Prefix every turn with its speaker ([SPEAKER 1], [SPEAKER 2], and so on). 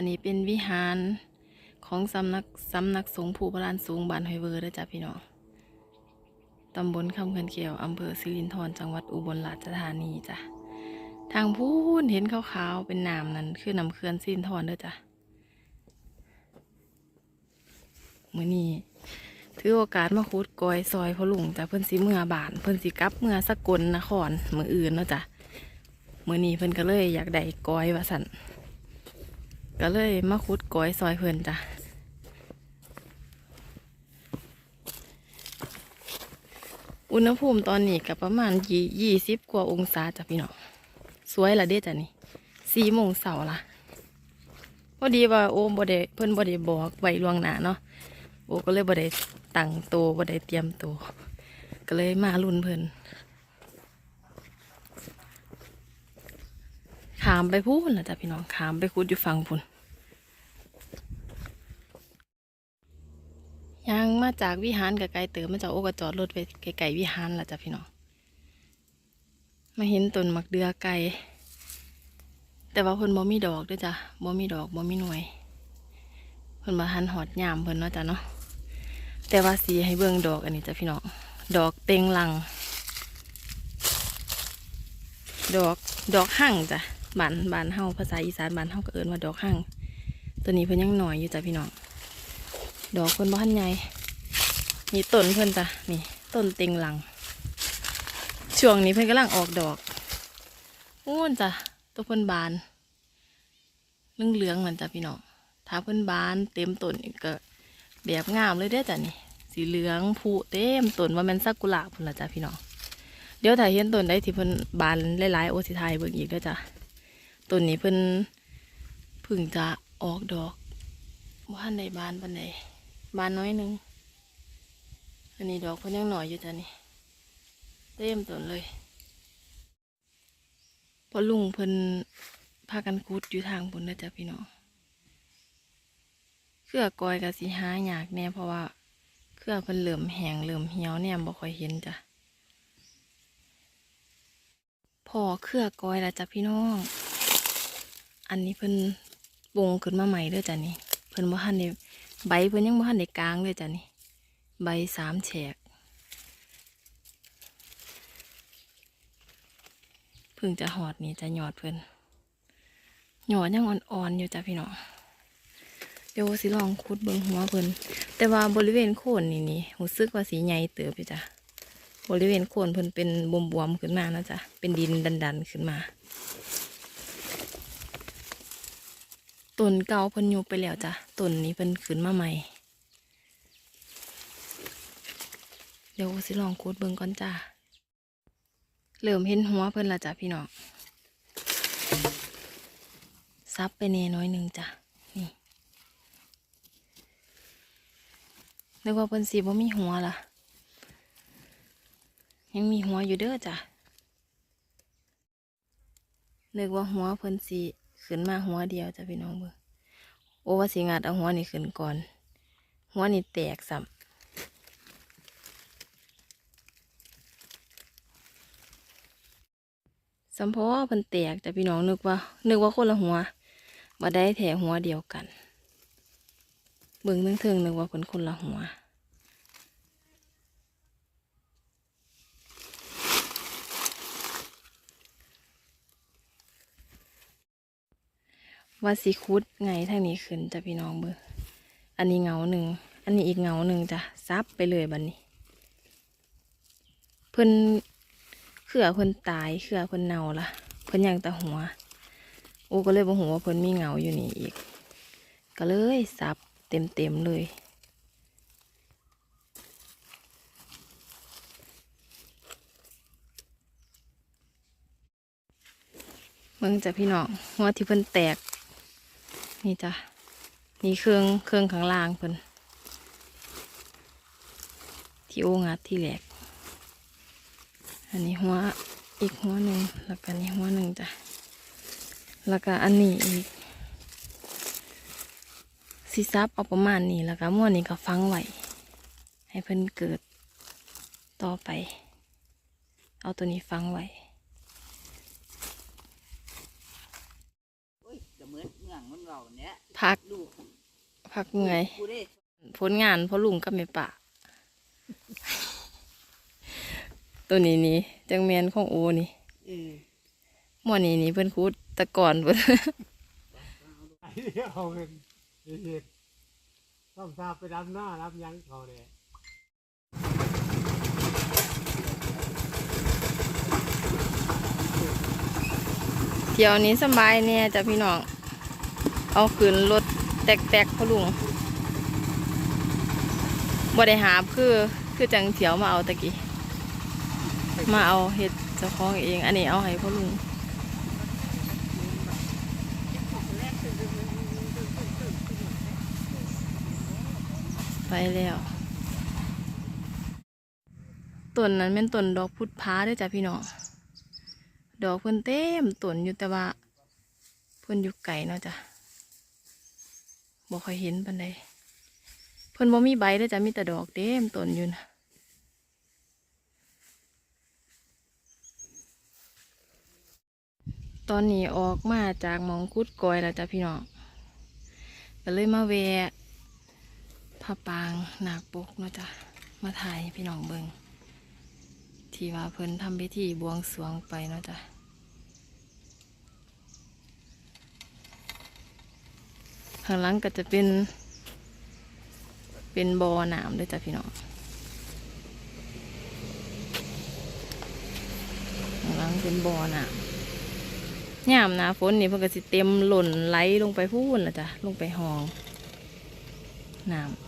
[SPEAKER 1] อันนี้เป็นวิหารของสำนักสำนักสงฆ์ผู้โบราณสูงบ้านหอยเวอร์เด้จ้ะพี่น้องตำบลคำเขื่อนเขียวอำเภอสิรินธรจังหวัดอุบลราชธานีจ้ะทางพูนเห็นขาวๆเป็นน้ำนั่นคือน้ำเขื่อนสิรินธรเด้อจ้ะมื้อนี้ถือโอกาสมาขุดกอยซอยพอลุงจ้ะเพิ่อนสิเมื่อบาน เพิ่อนสิกลับเมื่อสกลนครมืออื่นเนาะจ้ะมื้อนี้เพิ่อนก็เลยอยากได้กอยว่าสั่น ก็เลยมาขุดก้อยซอยเพิ่นจ้ะอุณหภูมิตอนนี้ก็ประมาณยี่ยี่สิบกว่าองศาจ้ะพี่น้องสวยละเด้จ้ะนี่สี่โมงเสาร์ละพอดีว่าโอ้บ่ได้เพิ่อนบด้บอกไว้ล่วงหน้าเนาะโอ้ก็เลยบด้ตั้งโตวบด้เตรียมโตวก็เลยมารุ่นเพิ่นามไปพูนละจ้ะพี่น้องขามไปคุดอยู่ฝั่งพุ่นยางมาจากวิหารกับไกลเติมมาจากโอ้ก็จอดรถไปไกลๆวิหารละจ้ะพี่น้องมาเห็นต้นมักเดือไก่แต่ว่าเพิ่นบ่มีดอกด้วยจ้ะบ่มีดอกบ่มีหน่วยเพิ่นมาหันหอดยามเพิ่นเนาะจ้ะเนาะแต่ว่าสีให้เบิ่งดอกอันนี้จ้ะพี่น้องดอกเต็งลัง ดอกดอกหั่งจ้ะ บานบานเฮาภาษาอีสานบานเฮาก็เอิ้นว่าดอกหั่งตัวนี้เพิ่นยังหน่อยอยู่จ้ะพี่น้องดอกเพิ่นบ่ทันใหญ่นี่ต้นเพิ่นจ้ะนี่ต้นเต็งหลัง ช่วงนี้เพิ่นกำลังออกดอกอ้วนจ้ะตัวเพิ่นบานเหลืองมันจ้ะพี่น้องถ้าเพิ่นบานเต็มต้นก็แบบงามเลยเด้จ้ะนี่สีเหลืองผูเต็มต้นว่าแมันซากุระพุ่นละจ้ะพี่น้องเดี๋ยวถ้ายเห็นต้นใดที่เพิ่นบานหลายๆโอสิไทยเบิ่งอีกเด้อจ้ะ ต้นนี้เพิ่นพึ่งจะออกดอกว่านใดบานปานใดบานน้อยหนึง อันนี้ดอกเพิ่นยังหน่อยอยู่จ้ะนี่เต็มต้นเลยพอลุงเพิ่นพากันคุดอยู่ทางบนนะจ๊ะพี่น้องเครือกอยกับสีหายากแน่เพราะว่าเครือเพิ่นเหลื่อมแหงเหลื่อมเหี่ยวเนี่ยบ่ค่อยเห็นจ้ะพอเครือกอยแล้วจ้ะพี่น้อง อันนี้เพิ่นวงขึ้นมาใหม่เด้อจ้ะนี่เพิ่นบ่ทันได้ใบเพิ่นยังบ่ทันได้กลางเลยจ้ะนี่ใบสามแฉกเพิ่งจะหอดนี่จะหยอดเพิ่นหยอดยังอ่อนๆอยู่จ้ะพี่น้องเดี๋ยวสิลองคุดเบิ่งหัวเพิ่นแต่ว่าบริเวณโคนนี่นี่รู้สึกว่าสีใหญ่เติบอยู่จ้ะบริเวณโคนเพิ่นเป็นบวมๆขึ้นมานะจ๊ะเป็นดินดันๆขึ้นมา ต้นเก่าเพิ่นยุบไปแล้วจ้ะต้นนี้เพิ่นขึ้นมาใหม่ เดี๋ยวสิลองคุดเบิ่งก่อนจ้าเริ่มเห็นหัวเพิ่นละจ้ะพี่น้องซับไปเนน้อยหนึ่งจ้ะนี่นึกว่าเพิ่นสีบ่มีหัวล่ะ ยังมีหัวอยู่เด้อจ้ะนึกว่าหัวเพิ่นสี ขึ้นมาหัวเดียวจ้ะพี่น้องเบิ่งโอ้ว่าสีงัดเอาหัวนี่ขึ้นก่อน หัวนี่แตกซ้ำสัมพอเพิ่นแตกแต่พี่น้องนึกว่า นึกว่าคนละหัวมาได้แถหัวเดียวกัน เบิ่งเทิงๆนึกว่าเพิ่นคนละหัว ว่าสีคุดไงทางนี้ขึ้นจ้ะพี่น้องเบิ่งอันนี้เงาหนึ่ง อันนี้อีกเงาหนึ่งจ้ะซับไปเลยบันนี้ เพิ่นเขื่อเพิ่นตายเขื่อเพิ่นเน่าละเพิ่นยังแต่หัวโอ้ก็เลยบ่หัวาเพิ่นมีเงาอยู่นี่อีก ก็เลยสับเต็มเต็มเลยเบิ่งจ้ะพี่น้องหัวที่เพิ่นแตก นี่จ้ะนี่เครื่องเครื่องข้างล่างเพิ่นที่โองัดที่แหลก อันนี้หัวอีกหัวหนึ่งแล้วก็นี่หัวหนึ่งจ้ะแล้วก็อันนี้อีกสิซับเอาประมาณนี้แล้วก็ม้วนนี้ก็ฟังไว้ให้เพิ่นเกิดต่อไป เอาตัวนี้ฟังไว้
[SPEAKER 2] อุ้ยจะ เหมือนเมื่องมันเราเนี้ย
[SPEAKER 1] พัก
[SPEAKER 2] ลูก
[SPEAKER 1] พักเมื่อย
[SPEAKER 2] กูได้
[SPEAKER 1] ผลงานพ่อลุงกับแม่ป่าตัวนี้นี่จังแมนของโอนี่
[SPEAKER 2] เออ
[SPEAKER 1] หมอนี่นี่เพิ่นคูดแตะก่อนเพิ่น
[SPEAKER 3] เอาเงินเฮ็ดต้องทราบไปดำหน้ารับหยังเขาเนี่ย
[SPEAKER 1] เที่ยวนี้สำบายเนี่ยจ้ะพี่น้อง เอาขึ้นรถแตกๆพ่อลุงบ่ได้หาคือคือจังเที่ยวมาเอาตะกี้ มาเอาเห็ดเจ้าของเอง อันนี้เอาให้พ่อลุงไปแล้วต้นนั้นเป็นต้นดอกพุทธพาด้วยจ้ะพี่น้องดอกเพิ่นเต็มต้นอยู่แต่ว่าเพิ่นอยู่ไกลเนาะจ้ะ บ่ค่อยเห็นปานใดเพิ่นบ่มีใบเด้จะมีแต่ดอกเต็มต้นอยู่นะตอนนี้ออกมาจากหมองคุดกอยแล้วจ้ะพี่น้องก็เลยมาแวะพระปางนาคปกเนาะจ้ะมาถ่ายพี่น้องเบิงที่ว่าเพิ่นทำพิธีบวงสรวงไปเนาะจ้ะ ข้างหลังก็จะเป็น เป็นบอ่อน้ำด้วยจ้ะพี่น้องข้างหลังเป็นบอ่อน้ำยามหนาฝนนี่เพิ่นก็สิเต็มหล่นไหลลงไปพูนละจ้ะลงไปหองน้ำ